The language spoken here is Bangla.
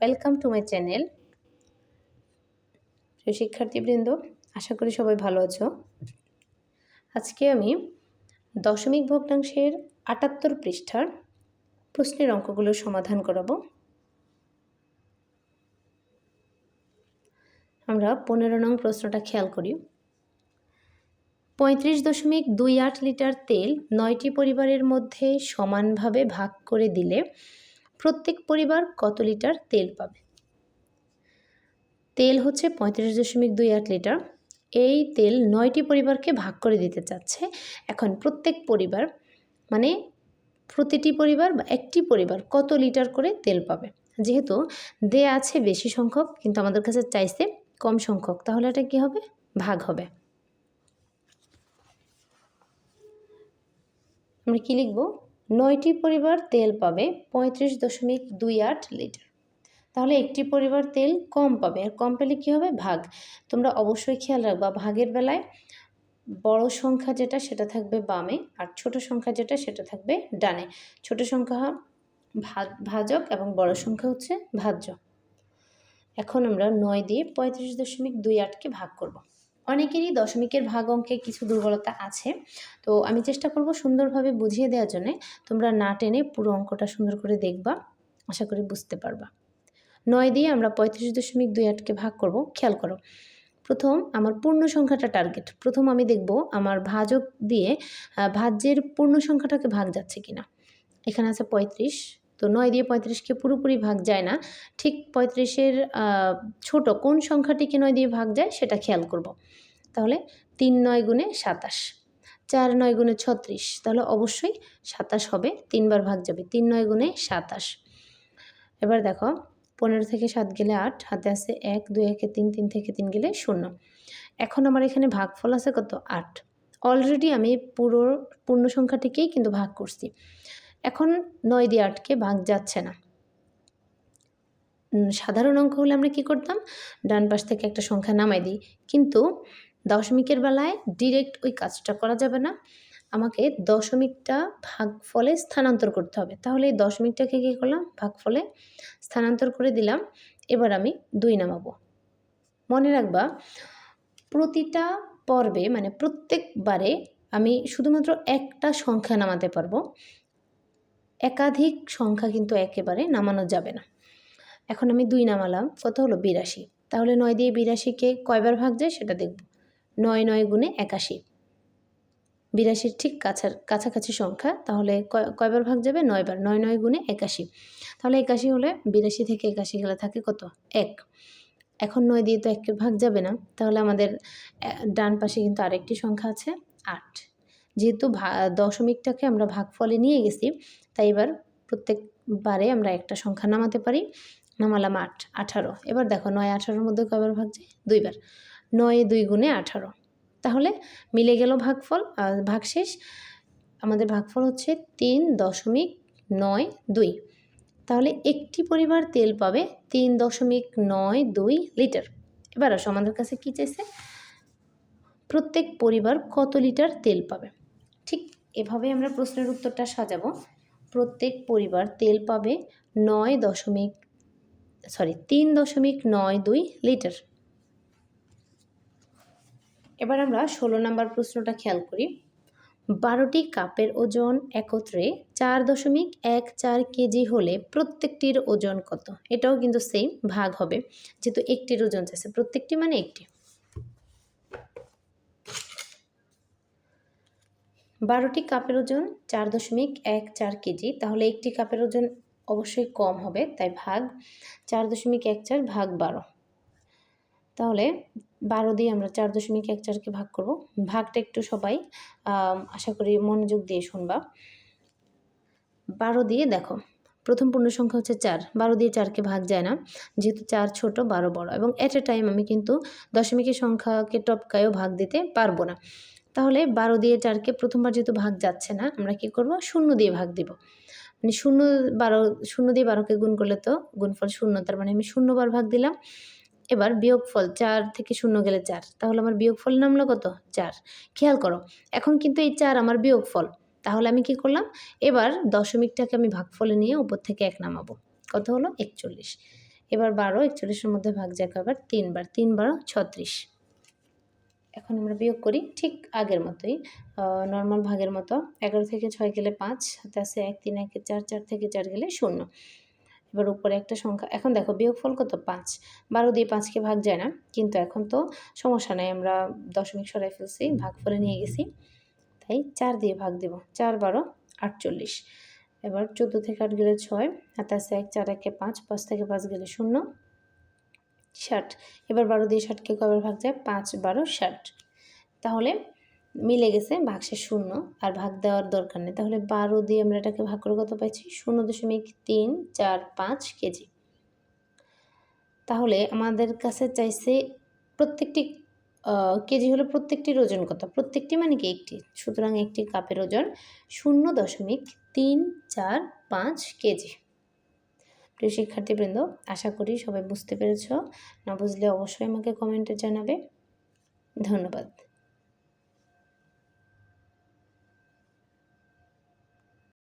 ওয়েলকাম টু মাই চ্যানেল শিক্ষার্থীবৃন্দ, আশা করি সবাই ভালো আছো। আজকে আমি দশমিক ভগ্নাংশের আটাত্তর পৃষ্ঠার প্রশ্নের অঙ্কগুলোর সমাধান করাবো। আমরা পনেরো নং প্রশ্নটা খেয়াল করি। পঁয়ত্রিশ দশমিক দুই আট লিটার তেল নয়টি পরিবারের মধ্যে সমানভাবে ভাগ করে দিলে প্রত্যেক পরিবার কত লিটার তেল পাবে? তেল হচ্ছে পঁয়ত্রিশ দশমিক দুই আট লিটার। এই তেল নয়টি পরিবারকে ভাগ করে দিতে চাচ্ছে। এখন প্রত্যেক পরিবার মানে প্রতিটি পরিবার বা একটি পরিবার কত লিটার করে তেল পাবে? যেহেতু দেয়া আছে বেশি সংখ্যক, কিন্তু আমাদের কাছে চাইছে কম সংখ্যক, তাহলে এটা কী হবে? ভাগ হবে। আমরা কী লিখব? নয়টি পরিবার তেল পাবে পঁয়ত্রিশ দশমিক দুই আট লিটার। তাহলে একটি পরিবার তেল কম পাবে, আর কম পেলে কী হবে? ভাগ। তোমরা অবশ্যই খেয়াল রাখবা, ভাগের বেলায় বড় সংখ্যা যেটা সেটা থাকবে বামে, আর ছোট সংখ্যা যেটা সেটা থাকবে ডানে। ছোট সংখ্যা ভাজক এবং বড় সংখ্যা হচ্ছে ভাজ্য। এখন আমরা নয় দিয়ে পঁয়ত্রিশ দশমিক দুই আটকে ভাগ করব। অনেকেরই দশমিকের ভাগ অঙ্কে কিছু দুর্বলতা আছে। তো আমি চেষ্টা করব সুন্দরভাবে বুঝিয়ে দেওয়ার জন্যে তোমরা না টেনে পুরো অঙ্কটা সুন্দর করে দেখবা, আশা করি বুঝতে পারবা। নয় দিয়ে আমরা পঁয়ত্রিশ দশমিক দুই আটকে ভাগ করব, খেয়াল করো। প্রথম আমার পূর্ণ সংখ্যাটা টার্গেট, প্রথম আমি দেখব আমার ভাজক দিয়ে ভাজ্যের পূর্ণ সংখ্যাটাকে ভাগ যাচ্ছে কিনা। এখানে আছে পঁয়ত্রিশ তো নয় দিয়ে পঁয়ত্রিশকে পুরোপুরি ভাগ যায় না। ঠিক পঁয়ত্রিশের ছোট কোন সংখ্যাটিকে নয় দিয়ে ভাগ যায় সেটা খেয়াল করব। তাহলে তিন নয় গুণে সাতাশ, চার নয় গুণে ছত্রিশ, তাহলে অবশ্যই সাতাশ হবে, তিনবার ভাগ যাবে, তিন নয় গুণে সাতাশ। এবার দেখো, পনেরো থেকে সাত গেলে আট, হাতে আছে এক, দুই, একে তিন তিন থেকে তিন গেলে শূন্য। এখন আমার এখানে ভাগফল আছে কত? আট। অলরেডি আমি পুরো পূর্ণ সংখ্যাটিকেই কিন্তু ভাগ করছি। এখন নয় দিয়ে আটকে ভাগ যাচ্ছে না। সাধারণ অঙ্ক হলে আমরা কি করতাম? ডান পাশ থেকে একটা সংখ্যা নামাই দিই। কিন্তু দশমিকের বেলায় ডিরেক্ট ওই কাজটা করা যাবে না। আমাকে দশমিকটা ভাগ ফলে স্থানান্তর করতে হবে। তাহলে এই দশমিকটাকে কী করলাম? ভাগ ফলে স্থানান্তর করে দিলাম। এবার আমি দুই নামাবো। মনে রাখবা, প্রতিটা পর্বে মানে প্রত্যেকবারে আমি শুধুমাত্র একটা সংখ্যা নামাতে পারব। একাধিক সংখ্যা কিন্তু একেবারে নামানো যাবে না। এখন আমি দুই নামালাম, কত হলো? বিরাশি। তাহলে নয় দিয়ে বিরাশিকে কয়বার ভাগ যায় সেটা দেখব। নয় নয় গুণে একাশি। বিরাশির ঠিক কাছার, কাছাকাছি সংখ্যা, তাহলে কয়বার ভাগ যাবে? নয়বার। নয় নয় গুণে একাশি। তাহলে একাশি হলে বিরাশি থেকে একাশি গেলে থাকে কত? এক। এখন নয় দিয়ে তো এককে ভাগ যাবে না। তাহলে আমাদের ডান পাশে কিন্তু আরেকটি সংখ্যা আছে, আট। যেহেতু ভা, দশমিকটাকে আমরা ভাগফলে নিয়ে গেছি তাই এবার প্রত্যেকবারে আমরা একটা সংখ্যা নামাতে পারি। নামালাম আট, আঠারো। এবার দেখো নয়, আঠারোর মধ্যে কয়বার ভাগ যায়? দুইবার। নয়, দুই গুণে আঠারো। তাহলে মিলে গেল ভাগফল ভাগশেষ আমাদের ভাগফল হচ্ছে তিন দশমিক নয় দুই। তাহলে একটি পরিবার তেল পাবে তিন দশমিক নয় দুই লিটার। এবার আসো আমাদের কাছে কী চাইছে? প্রত্যেক পরিবার কত লিটার তেল পাবে? ঠিক এভাবে আমরা প্রশ্নের উত্তরটা সাজাবো। প্রত্যেক পরিবার তেল পাবে নয় দশমিক সরি তিন দশমিক নয় দুই লিটার। এবার আমরা ষোলো নম্বর প্রশ্নটা খেয়াল করি। বারোটি কাপের ওজন একত্রে চার দশমিক এক চার কেজি হলে প্রত্যেকটির ওজন কত? এটাও কিন্তু সেম ভাগ হবে, যেহেতু একটির ওজন চাইছে, প্রত্যেকটি মানে একটি। বারোটি কাপের ওজন চার দশমিক এক চার কেজি, তাহলে একটি কাপের ওজন অবশ্যই কম হবে, তাই ভাগ চার দশমিক এক চার ভাগ বারো। তাহলে বারো দিয়ে আমরা চার দশমিক এক চারকে ভাগ করব। ভাগটা একটু সবাই আশা করি মনোযোগ দিয়ে শুনবা। বারো দিয়ে দেখো, প্রথম পূর্ণ সংখ্যা হচ্ছে চার। বারো দিয়ে চারকে ভাগ যায় না, যেহেতু চার ছোট, বারো বড়। এবং অ্যাট এ টাইম আমি কিন্তু দশমিকের সংখ্যাকে টপকায়ও ভাগ দিতে পারব না। তাহলে বারো দিয়ে চারকে প্রথমবার যেহেতু ভাগ যাচ্ছে না, আমরা কি করব? শূন্য দিয়ে ভাগ দিব। মানে শূন্য বারো, শূন্য দিয়ে বারোকে গুণ করলে তো গুণফল শূন্য, তার মানে আমি শূন্যবার ভাগ দিলাম। এবার বিয়োগফল চার থেকে শূন্য গেলে চার, তাহলে আমার বিয়োগফল নামলো কত? চার। খেয়াল করো, এখন কিন্তু এই চার আমার বিয়োগফল, তাহলে আমি কি করলাম? এবার দশমিকটাকে আমি ভাগফলে নিয়ে উপর থেকে এক নামাবো। কত হলো? একচল্লিশ। এবার বারো, একচল্লিশের মধ্যে ভাগ যায় কয়বার তিনবার তিন বারো ছত্রিশ। এখন আমরা বিয়োগ করি ঠিক আগের মতোই নর্মাল ভাগের মতো। এগারো থেকে ছয় গেলে পাঁচ, হাতে আছে এক, তিন, একে চার চার থেকে চার গেলে শূন্য। এবার উপরে একটা সংখ্যা, এখন দেখো বিয়োগফল কত? পাঁচ। বারো দিয়ে পাঁচকে ভাগ যায় না, কিন্তু এখন তো সমস্যা নাই, আমরা দশমিক সরাই ফেলছি ভাগ ফলে নিয়ে গেছি। তাই চার দিয়ে ভাগ দেব, চার, বারো, আটচল্লিশ। এবার চোদ্দ থেকে আট গেলে ছয়, হাতে আছে এক, চার, একে পাঁচ পাঁচ থেকে পাঁচ গেলে শূন্য। ষাট। এবার বারো দিয়ে ষাটকে কবার ভাগ যায় পাঁচ, বারো, ষাট। তাহলে মিলে গেছে ভাগশেষ শূন্য। আর ভাগ দেওয়ার দরকার নেই। তাহলে বারো দিয়ে আমরা এটাকে ভাগ করে কত পাইছি? শূন্য দশমিক তিন চার পাঁচ কেজি। তাহলে আমাদের কাছে চাইছে প্রত্যেকটি কেজি হলো প্রত্যেকটির ওজন কত? প্রত্যেকটি মানে কি একটি? সুতরাং একটি কাপের ওজন শূন্য দশমিক তিন চার পাঁচ কেজি। প্রিয় শিক্ষার্থীবৃন্দ আশা করি সবাই বুঝতে পেরেছ। না বুঝলে অবশ্যই আমাকে কমেন্টে জানাবে। ধন্যবাদ।